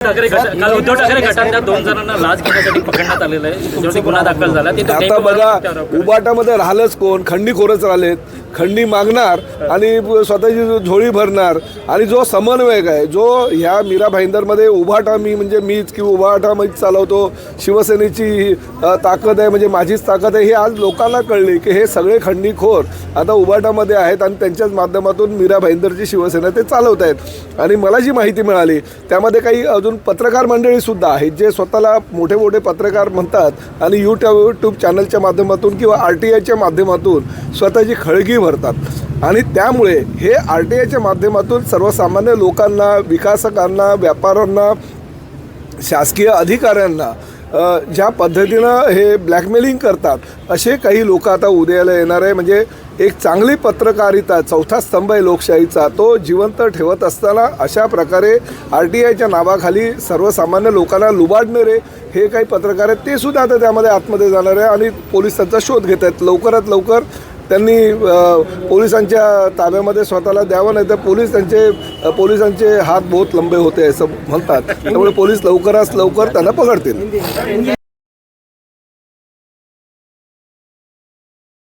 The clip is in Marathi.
ठाकरे गट काल उद्धव ठाकरे गटातल्या दोन जणांना लाच घेण्यासाठी पकडण्यात आलेलं आहे. त्याच्यावरती गुन्हा दाखल झाला. ते आता बघा उबाटामध्ये राहिलंच कोण? खंडीखोरच राहिलेत. खंडी मागणार आणि स्वतःची झोळी भरणार. आणि जो समन्वयक आहे जो ह्या मीरा भाईंदरमध्ये उभाटा मी म्हणजे मीच की उभाटा मीच चालवतो शिवसेनेची ताकद आहे म्हणजे माझीच ताकद आहे हे आज लोकांना कळली की हे सगळे खंडीखोर आता उभाटामध्ये आहेत आणि त्यांच्याच माध्यमातून मीरा भाईंदरची शिवसेना ते चालवत आहेत आणि मला जी माहिती मिळाली त्यामध्ये काही अजून पत्रकार मंडळीसुद्धा आहेत जे स्वतःला मोठे मोठे पत्रकार म्हणतात आणि यूट्यूब यूट्यूब चॅनलच्या माध्यमातून किंवा आर टी आयच्या माध्यमातून स्वतःची खळगी भरतात. आणि त्यामुळे हे आर टी आयच्या माध्यमातून सर्वसामान्य लोकांना विकासकांना व्यापाऱ्यांना शासकीय अधिकाऱ्यांना ज्या पद्धतीनं हे ब्लॅकमेलिंग करतात असे काही लोक आता उदयाला येणार आहे. म्हणजे एक चांगली पत्रकारिता चौथा स्तंभ आहे लोकशाहीचा. तो जिवंत ठेवत असताना अशा प्रकारे आर टी आयच्या नावाखाली सर्वसामान्य लोकांना लुबाडणारे हे काही पत्रकार आहेत ते सुद्धा आता त्यामध्ये आतमध्ये जाणार आहे आणि पोलीस त्यांचा शोध घेत आहेत. लवकरात लवकर त्यांनी पोलिसांच्या ताब्यामध्ये स्वतःला द्यावं नाही तर पोलीस त्यांचे पोलिसांचे हात बहुत लंबे होते असं म्हणतात. त्यामुळे पोलीस लवकरात लवकर त्यांना पकडतील.